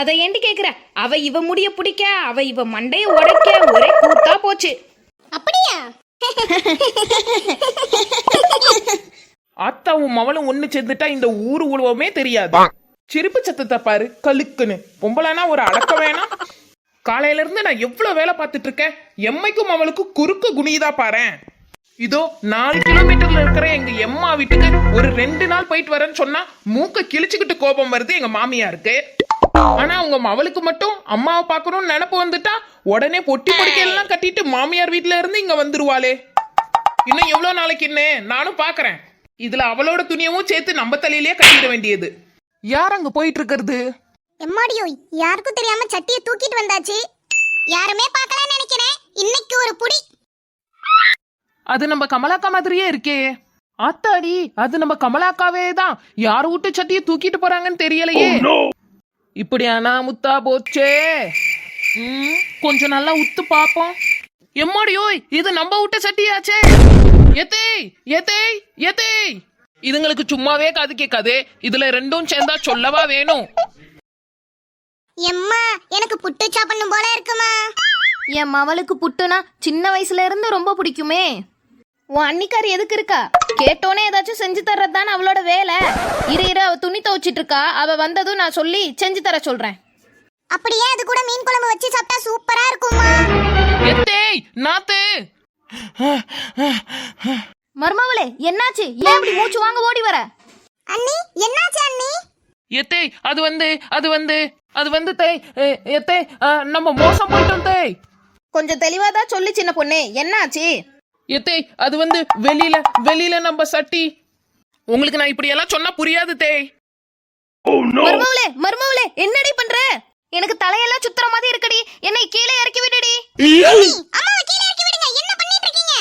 அதை ஏண்டி கேக்குற? அவ இவ முடிய பிடிக்க அவ இவ மண்டைய உடைக்க ஒரே கூத்தா போச்சு. அப்படியா? அத்தாவும் மவளும் ஒண்ணு சேர்ந்துட்டா இந்த ஊர் உழுவமே தெரியாது. சிரிப்பு சத்தத்தை பாரு கலுக்குன்னு பொம்பளைனா ஒரு அடக்க வேணாம். காலையில இருந்து நான் எவ்வளவு வேலை பார்த்துட்டு இருக்கேன்? எம்மைக்கும் அவளுக்கும் குறுக்கு குனிதா பாரேன். இதோ நாலு கிலோமீட்டர்ல இருக்கிற எங்க எம்மா வீட்டுக்கு ஒரு ரெண்டு நாள் போயிட்டு வரேன்னு சொன்னா மூக்க கிழிச்சுக்கிட்டு கோபம் வருது எங்க மாமியாருக்கு. ஆனா அவங்க மவளுக்கு மட்டும் அம்மாவை பார்க்கணும்னு நினப்பு வந்துட்டா உடனே பொட்டி பொடிக்கையெல்லாம் கட்டிட்டு மாமியார் வீட்ல இருந்து இங்க வந்துருவாளே. இன்னும் எவ்வளவு நாளைக்கு என்ன? நானும் பாக்குறேன். இதுல அவளோட துணியவும் சேர்த்து நம்ம தலையிலேயே கட்டிட வேண்டியது. யார் அங்க போயிட்டு இருக்கிறது எம்மாடியோ யாருக்கும் தெரியாம சட்டியை தூக்கிட்டு வந்தாச்சு. யாருமே பார்க்கலன்னு நினைக்கிறேன். இன்னைக்கு ஒரு புடி. அது நம்ம கமலாக்கா மாதிரியே இருக்கே. ஆத்தாடி அது நம்ம கமலாக்காவே தான். யார் வீட்டு சட்டியை தூக்கிட்டு போறாங்கன்னு தெரியலையே. இப்படியானா முத்தா போச்சே? ம், கொஞ்சம் நல்லா உத்து பாப்போம். எம்மாடியோய் இது நம்ம விட்ட சட்டியாச்சே? எத்தேய் எத்தேய் எத்தேய் இதுங்களுக்கு சும்மாவே காது கேட்காது. இதுல ரெண்டும் சேர்ந்தா சொல்லவா வேணும்? எம்மா எனக்கு புட்டு சாப்பிடணும் போல இருக்குமா? என் மவளுக்கு புட்டுனா சின்ன வயசுல இருந்து ரொம்ப பிடிக்குமே. உன் அன்னிக்காரி எதுக்கு இருக்கா? கேட்டோனே ஏதாச்சும் செஞ்சு தர்றது தானே அவளோட வேலை. இரு இரு அவ துணி துவைச்சிட்டு இருக்கா. அவ வந்ததும் நான் சொல்லி செஞ்சு தர சொல்றேன். அப்படியே அது கூட மீன் குழம்பு வச்சு சாப்பிட்டா சூப்பரா இருக்குமா? எத்தேய் நாத்து. மர்மவளே என்னாச்சு? ஏன் இப்படி மூச்சு வாங்க ஓடி வர? அண்ணி என்னாச்சு அண்ணி? எத்தே அது வந்து அது வந்து அது வந்து தேய் எ- எத்தே அ, நம்ம மோசம் போயிட்டோம் தேய் கொஞ்சம் தெளிவா தான் சொல்லு சின்ன பொண்ணு. என்னாச்சு? எத்தே அது வந்து வெளியில வெளியில நம்ம சட்டி. உங்களுக்கு நான் இப்படி எல்லாம் சொன்னா புரியாது தேய் மர்மவளே மர்மவளே என்னடி பண்ற? எனக்கு தலையெல்லாம் சுத்துற மாதிரி இருக்கடி. என்னை கீழே இறக்கி விடுடி. அம்மாவை கீழே இறக்கி விடுங்க. என்ன பண்ணிட்டு இருக்கீங்க?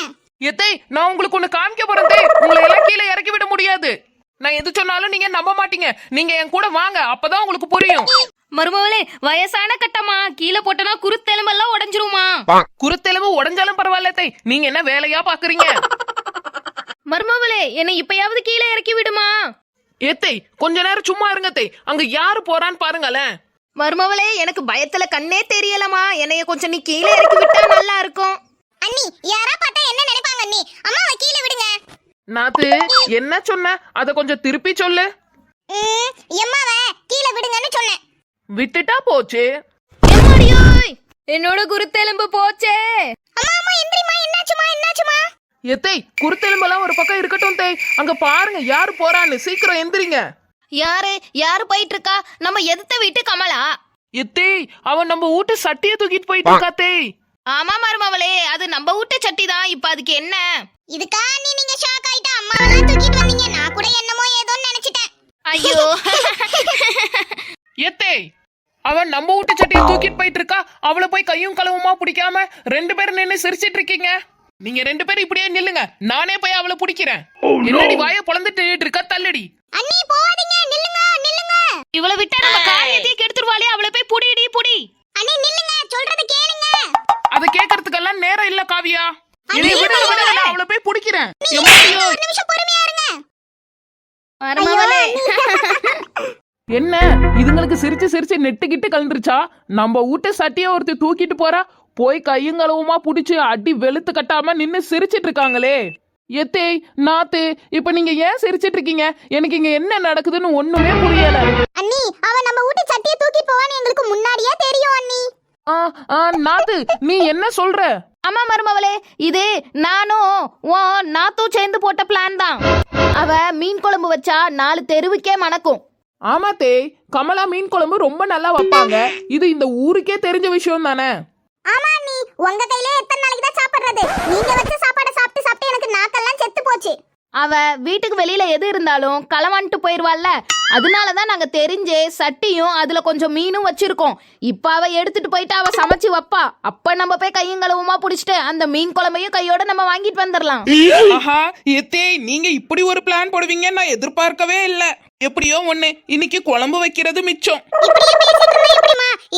எத்தே நான் உங்களுக்கு ஒண்ணு காமிக்க போறேன் தேய் உங்களை எல்லாம் கீழே இறக்கி விட முடியாது. நான் எது சொன்னாலும் நீங்க நம்ப மாட்டீங்க. நீங்க என் கூட வாங்க அப்பதான் உங்களுக்கு புரியும். மருமவளே வயசான கட்டமா கீழே போட்டனா குருத்தெலும்பெல்லாம் உடைஞ்சிருமா குருத்தெலும்பு உடஞ்சாலும் பரவாயில்ல நீங்க என்ன வேலையா பாக்குறீங்க? மருமவளே என்னை இப்பயாவது கீழே இறக்கி விடுமா? ஏத்தை கொஞ்ச நேரம் சும்மா இருங்க தேய் அங்க யாரு போறான்னு பாருங்களேன் மருமவளே எனக்கு பயத்துல கண்ணே தெரியலமா என்னைய கொஞ்சம் நீ கீழே இறக்கி விட்டா நல்லா இருக்கும். அண்ணி யாரா பார்த்தா என்ன நினைப்பாங்க அண்ணி? அம்மாவை கீழே விடுங்க. நாத்து என்ன சொன்ன? அத கொஞ்சம் திருப்பி சொல்லு ம், எம்மாவை கீழே விடுங்கன்னு சொன்னேன் விட்டுட்டா போச்சு. என்னோட குருத்தெலும்பு போச்சே. அம்மா அம்மா எந்திரிமா என்னாச்சுமா என்னாச்சுமா எத்தை குருத்தெலும்பெல்லாம் ஒரு பக்கம் இருக்கட்டும் தேய் அங்க பாருங்க யாரு போறான்னு. சீக்கிரம் எந்திரிங்க. யாரு யாரு போயிட்டு இருக்கா நம்ம எதிர்த்த வீட்டு கமலா. எத்தேய் அவன் நம்ம வீட்டு சட்டிய தூக்கிட்டு போயிட்டு இருக்கா தேய் ஆமா மருமவளே அது நம்ம வீட்டு சட்டி தான் இப்ப அதுக்கு என்ன? இதுக்கா அண்ணி நீங்க ஷாக் ஆயிட்டா அம்மாவெல்லாம் தூக்கிட்டு வந்தீங்க. நான் கூட என்னமோ ஏதோன்னு நினைச்சிட்டேன். ஐயோ. எத்தேய் அவன் நம்ம வீட்டு சட்டியை தூக்கிட்டு போயிட்டு இருக்கா அவளை போய் கையும் களவுமா பிடிக்காம? ரெண்டு பேரும் நின்னு சிரிச்சிட்டு இருக்கீங்க நீங்க ரெண்டு பேரும் இப்படியே நில்லுங்க. நானே போய் அவளை பிடிக்கிறேன். என்னடி வாய பொழந்துட்டு இருக்கா தள்ளடி. அண்ணி போகாதீங்க. நில்லுங்க நில்லுங்க. இவளை விட்டா நம்ம காரியத்தையே கெடுத்துருவாளே அவளை போய் புடிடி புடி. அண்ணி நில்லுங்க. சொல்றது கேளுங்க. அத கேக்குறதுக்கெல்லாம் நேரம் இல்ல காவியா. என்னை விட விட அவளை போய் பிடிக்கிறேன். ஒரு நிமிஷம் பொறுமையா இருங்க. மருமவளே என்ன? இதுங்களுக்கு சிரிச்சு சிரிச்சு நெட்டுக்கிட்டு கலந்துருச்சா? நம்ம வீட்டு சட்டிய ஒருத்தி தூக்கிட்டு போறா. போய் கையுங்களவுமா புடிச்சு அடி வெளுத்து கட்டாம நின்னு சிரிச்சிட்டு இருக்காங்களே எத்தேய் நாத்து இப்ப நீங்க ஏன் சிரிச்சிட்டு இருக்கீங்க எனக்கு இங்க என்ன நடக்குதுன்னு ஒண்ணுமே புரியல. அண்ணி அவ நம்ம வீட்டு சட்டியை தூக்கிட்டு போவான்னு எங்களுக்கு முன்னாடியே தெரியும் அண்ணி. ஆ, ஆ, நாத்து நீ என்ன சொல்ற? ஆமா மருமவளே இது நானும் உன் நாத்தும் சேர்ந்து போட்ட பிளான் தான். அவ மீன் குழம்பு வச்சா நாலு தெருவுக்கே மணக்கும். ஆமா தேய் கமலா மீன் குழம்பு ரொம்ப நல்லா வைப்பாங்க. இது இந்த ஊருக்கே தெரிஞ்ச விஷயம் தானே? ஆமா நீ உங்க கையிலே எத்தனை நாளைக்கு தான் சாப்பிடுறது? நீங்க வச்ச சாப்பாடை சாப்பிட்டு சாப்பிட்டு எனக்கு நாக்கெல்லாம் செத்து போச்சு. அவ வீட்டுக்கு வெளியில எது இருந்தாலும் களவான்ட்டு போயிருவாள்ல. அதனாலதான் நாங்க தெரிஞ்சே சட்டியும் அதுல கொஞ்சம் மீனும் வச்சிருக்கோம். இப்ப அவ எடுத்துட்டு போயிட்டு அவ சமைச்சு வைப்பா. அப்ப நம்ம போய் கையும் களவுமா புடிச்சிட்டு அந்த மீன் குழம்பையும் கையோட நம்ம வாங்கிட்டு வந்துடலாம். ஆஹா எத்தே நீங்க இப்படி ஒரு பிளான் போடுவீங்க நான் எதிர்பார்க்கவே இல்ல. எப்படியோ ஒண்ணு இன்னைக்கு குழம்பு வைக்கிறது மிச்சம்.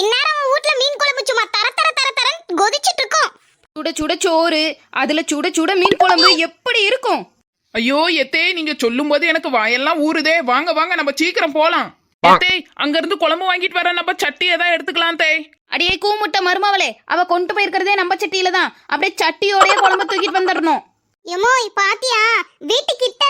இந்நேரம் வீட்ல மீன் குழம்பு சும்மா தர தர தர தரன்னு கொதிச்சிட்டு இருக்கோம். சுட சுட சோறு அதுல சுட சுட மீன் குழம்பு எப்படி இருக்கும்? ஐயோ எத்தே நீங்க சொல்லும் போது எனக்கு வாயெல்லாம் ஊறுதே. வாங்க வாங்க நம்ம சீக்கிரம் போலாம். தேய் அங்க இருந்து குழம்பு வாங்கிட்டு வர நம்ம சட்டி ஏதாவது எடுத்துக்கலாம் தேய் அடியே கூமுட்ட மருமவளே அவ கொண்டு போயிருக்கிறதே நம்ம சட்டியில தான். அப்படியே சட்டியோடய குழம்பு தூக்கிட்டு வந்துடணும். எமோய் பாத்தியா? வீட்டு கிட்ட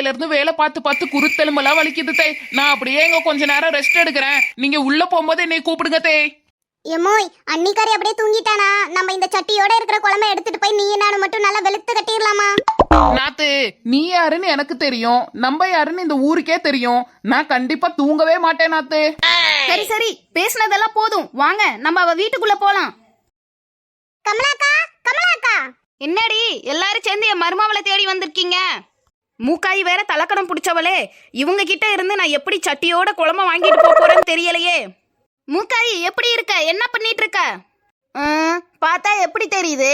காலையில இருந்து வேலை பார்த்து பார்த்து குருத்தெலும்பெல்லாம் வலிக்குது தேய் நான் அப்படியே இங்க கொஞ்ச நேரம் ரெஸ்ட் எடுக்கிறேன். நீங்க உள்ள போகும்போது என்னை கூப்பிடுங்க தேய் எமோய் அன்னிக்காரி அப்படியே தூங்கிட்டானா? நம்ம இந்த சட்டியோட இருக்கிற குழம்பை எடுத்துட்டு போய் நீ நானும் மட்டும் நல்லா வெளுத்து கட்டிடலாமா? நாத்து நீ யாருன்னு எனக்கு தெரியும். நம்ம யாருன்னு இந்த ஊருக்கே தெரியும். நான் கண்டிப்பா தூங்கவே மாட்டேன் நாத்து. சரி சரி. பேசுனதெல்லாம் போதும். வாங்க நம்ம அவ வீட்டுக்குள்ள போலாம். கமலாக்கா கமலாக்கா. என்னடி எல்லாரும் சேர்ந்து என் மருமாவளை தேடி வந்திருக்கீங்க? மூக்காய் வேற தலக்கணம் பிடிச்சவளே. இவங்க கிட்ட இருந்து நான் எப்படி சட்டியோட குழம்ப வாங்கிட்டு போக போறேன்னு தெரியலையே. மூக்காய் எப்படி இருக்க? என்ன பண்ணிட்டு இருக்க? பார்த்தா எப்படி தெரியுது?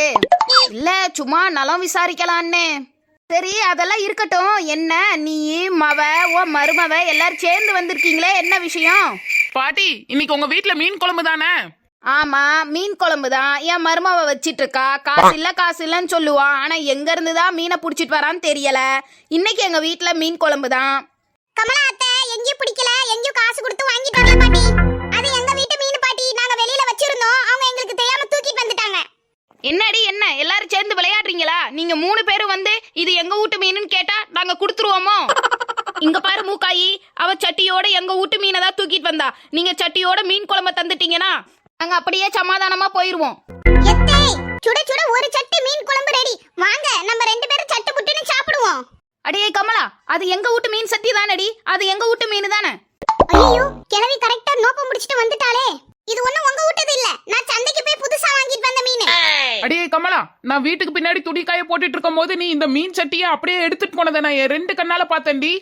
இல்ல சும்மா நலம் விசாரிக்கலான்னு. சரி அதெல்லாம் இருக்கட்டும். என்ன நீ மவ ஓ மருமவ எல்லாரும் சேர்ந்து வந்திருக்கீங்களே? என்ன விஷயம்? பாட்டி இன்னைக்கு உங்க வீட்டுல மீன் குழம்பு தானே? ஆமா மீன் குழம்பு தான் என் மருமாவை வச்சிட்டு இருக்கா காசு இல்ல காசு இல்லன்னு சொல்லுவா. ஆனா எங்க இருந்து தான் மீனை புடிச்சிட்டு வரான்னு தெரியல. இன்னைக்கு எங்க வீட்ல மீன் குழம்பு தான் கமலா அத்தை எங்கேயும் பிடிக்கல. எங்கேயும் காசு கொடுத்து வாங்கிட்டு வரல பாட்டி. அது எங்க வீட்டு மீன் பாட்டி. நாங்க வெளியில வச்சிருந்தோம். அவங்க எங்களுக்கு தெரியாம தூக்கிட்டு வந்துட்டாங்க. என்னடி என்ன? எல்லாரும் சேர்ந்து விளையாடுறீங்களா? நீங்க மூணு பேரும் வந்து இது எங்க வீட்டு மீனுன்னு கேட்டா நாங்க கொடுத்துருவோமோ? இங்க பாரு மூக்காயி. அவ சட்டியோட எங்க வீட்டு மீனை தான் தூக்கிட்டு வந்தா. நீங்க சட்டியோட மீன் குழம்ப தந்துட்டீங்கன்னா நாங்க அப்படியே சமாதானமா போயிருவோம். சுட சுட ஒரு சட்டி மீன் குழம்பு ரெடி வாங்க நம்ம ரெண்டு பேரும் சட்டு புட்டுன்னு சாப்பிடுவோம். அடியே கமலா அது எங்க வீட்டு மீன் சட்டி தானடி? அது எங்க வீட்டு மீன் தானே? ஐயோ கிழவி கரெக்டா நோக்கம் முடிச்சிட்டு வந்துட்டாளே. இது ஒண்ணும் உங்க விட்டது இல்ல. நான் சந்தைக்கு போய் புதுசா வாங்கிட்டு வந்த மீன். அடியே கமலா நான் வீட்டுக்கு பின்னாடி துணி காய போட்டுட்டு இருக்கும் போது நீ இந்த மீன் சட்டியை அப்படியே எடுத்துட்டு போனதை நான் ரெண்டு கண்ணால பார்த்தேன்டி.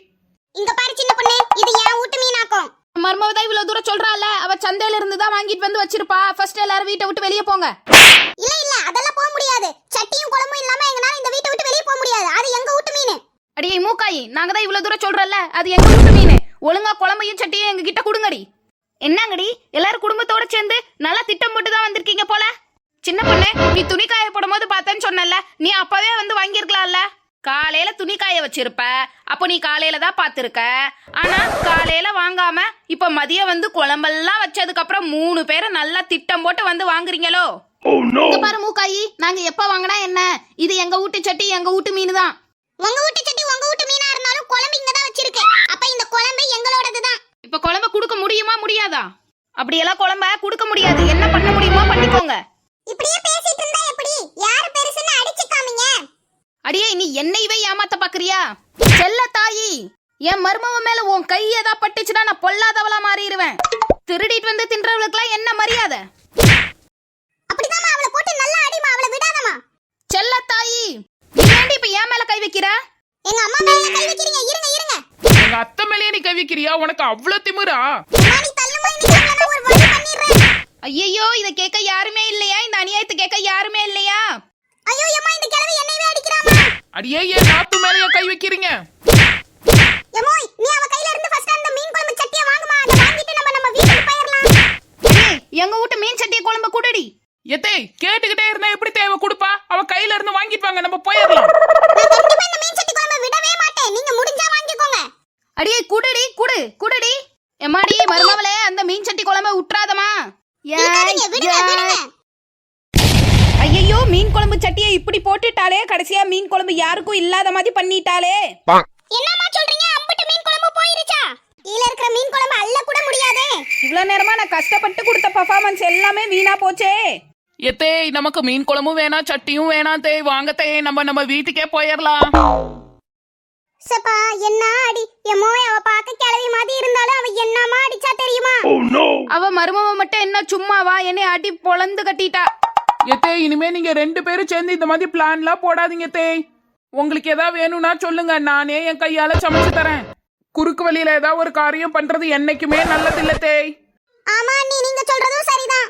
இங்க பாரு சின்ன பொண்ணு இது என் வீட்டு மீனாக்கும். மர்மவதா இவ்வளவு தூரம் சொல்றால அவ சந்தையில இருந்து தான் வாங்கிட்டு வந்து வச்சிருப்பா. ஃபர்ஸ்ட் எல்லாரும் வீட்டை விட்டு வெளியே போங்க. இல்ல இல்ல அதெல்லாம் போக முடியாது. சட்டியும் குழம்பும் இல்லாம எங்கனால இந்த வீட்டை விட்டு வெளியே போக முடியாது. அது எங்க வீட்டு மீன்? அடியே மூக்காயி நாங்க தான் இவ்வளவு தூரம் சொல்றோம்ல அது எங்க வீட்டு மீன்? ஒழுங்கா குழம்பையும் சட்டியும் எங்க கிட்ட கொடுங்கடி. என்னங்கடி? எல்லாரும் குடும்பத்தோட சேர்ந்து நல்லா திட்டம் போட்டு தான் வந்திருக்கீங்க போல? சின்ன பொண்ணு நீ துணி காய போடும் போது பார்த்தேன்னு சொன்னல நீ அப்பவே வந்து வாங்கியிருக்கலாம்ல? காலையில துணி காய வச்சிருப்ப அப்போ நீ காலையில தான் பார்த்திருக்க. ஆனா காலையில வாங்காம இப்ப மதியம் வந்து குழம்பெல்லாம் வச்சதுக்கு அப்புறம் மூணு பேரும் நல்லா திட்டம் போட்டு வந்து வாங்குறீங்களோ? இங்க பாரு மூக்காயி நாங்க எப்ப வாங்கினா என்ன? இது எங்க வீட்டு சட்டி எங்க வீட்டு மீன் தான் உங்க வீட்டு சட்டி உங்க வீட்டு மீனா இருந்தாலும் குழம்பு இங்க தான் வச்சிருக்கு. அப்ப இந்த குழம்பு எங்களோடது தான் இப்ப குழம்ப கொடுக்க முடியுமா முடியாதா? அப்படியெல்லாம் குழம்ப கொடுக்க முடியாது. என்ன பண்ண முடியுமோ பண்ணிக்கோங்க. இப்படியே பேசிட்டு இருந்தா எப்படி? யாரு பெருசுன்னு அடிச்சு காமிங்க. அடியே நீ என்னையவே ஏமாத்த பாக்குறியா? செல்ல தாயி! என் மருமவ மேல உன் கை ஏதா பட்டுச்சுன்னா நான் பொல்லாதவளா மாறிடுவேன். திருடிட்டு வந்து தின்றவளுக்குலாம் என்ன மரியாதை? அப்படிதாம்மா அவளை போட்டு நல்லா அடிமா அவளை விடாதம்மா. செல்ல தாயி நீ ஏன்டி இப்ப என் மேல கை வைக்கிற? எங்க அம்மா மேல கை வைக்கிறீங்க இருங்க இருங்க. எங்க அத்தை மேலேயே நீ கவிக்கிறியா உனக்கு அவ்வளவு திமிரா? நீ தள்ளுமா இன்னைக்கு இல்லைன்னா ஒரு வழி பண்ணிடுறேன். ஐயையோ இத கேட்க யாருமே இல்லையா? இந்த அநியாயத்தை கேட்க யாருமே இல்லையா? ஐயோ அம்மா இந்த கிழவி என்னையவே அடிக்கிறாமா அடியே ஏன் நாத்து மேலேயே கை வைக்கிறீங்க? எமோய் நீ அவ கையில இருந்து ஃபர்ஸ்ட் அந்த மீன் குழம்பு சட்டியை வாங்குமா? அதை வாங்கிட்டு நம்ம நம்ம வீட்டுக்கு போயிடலாம் ஏய், எங்க வீட்டு மீன் சட்டியை குழம்பு குடுடி. எத்தே கேட்டுக்கிட்டே இருந்தா எப்படி தேவை கொடுப்பா? அவ கையில இருந்து வாங்கிட்டு வாங்க நம்ம போயிடலாம் நான் கண்டிப்பா இந்த மீன் சட்டி குழம்பை விடவே மாட்டேன். நீங்க முடிஞ்சா வாங்கிக்கோங்க. அடியே குடுடி குடு குடுடி. எம்மாடி மருமவளே அந்த மீன் சட்டி குழம்ப விடுங்க ஐயோ மீன் குழம்பு சட்டியை இப்படி போட்டுட்டாலே கடைசியா மீன் குழம்பு யாருக்கும் இல்லாத மாதிரி பண்ணிட்டாலே. என்னம்மா சொல்றீங்க அம்புட்டு மீன் குழம்பு போயிருச்சா கீழ இருக்கிற மீன் குழம்பு அள்ள கூட முடியாதே. இவ்வளவு நேரமா நான் கஷ்டப்பட்டு கொடுத்த பர்ஃபார்மன்ஸ் எல்லாமே வீணா போச்சே. எத்தே நமக்கு மீன் குழம்பும் வேணாம் சட்டியும் வேணாம் தே வாங்க தே நம்ம நம்ம வீட்டுக்கே போயிடலாம் சப்பா என்ன அடி? எம்மோய் அவ பார்க்க கிளவி மாதிரி இருந்தாலும் அவ என்னமா அடிச்சா தெரியுமா? அவ மருமவ மட்டும் என்ன சும்மாவா? என்னை அடி பொளந்து கட்டிட்டா. எத்தே இனிமே நீங்க ரெண்டு பேரும் சேர்ந்து இந்த மாதிரி பிளான்லாம் போடாதீங்க தே. உங்களுக்கு ஏதாவது வேணும்னா சொல்லுங்க நானே என் கையால சமைச்சு தரேன். குறுக்கு வழியில ஏதாவது ஒரு காரியம் பண்றது என்னைக்குமே நல்லதில்ல தேய். ஆமா நீ நீங்க சொல்றதும் சரிதான்.